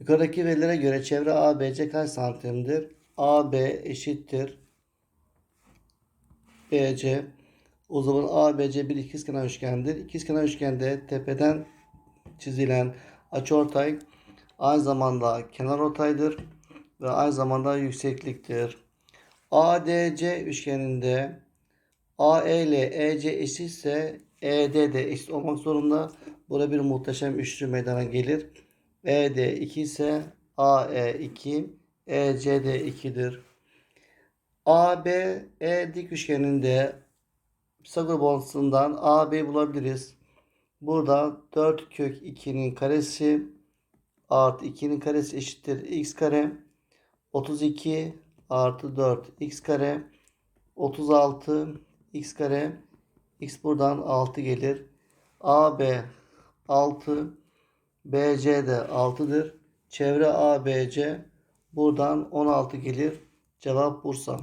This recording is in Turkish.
Yukarıdaki verilere göre çevre ABC kaç santimdir? AB eşittir BC. O zaman ABC bir ikizkenar üçgendir. İkizkenar üçgende tepeden çizilen açıortay aynı zamanda kenarortaydır ve aynı zamanda yüksekliktir. ADC üçgeninde AE ile EC eşitse ED de eşit olmak zorunda. Burada bir muhteşem üçlü meydana gelir. ED 2 ise AE 2, EC de 2'dir. ABE dik üçgeninde Pisagor bağıntısından AB bulabiliriz. Burada 4 kök 2'nin karesi artı 2'nin karesi eşittir x kare. 32 artı 4 x kare. 36 x kare. x buradan 6 gelir. AB 6 BC de 6'dır. Çevre ABC buradan 16 gelir. Cevap Bursa.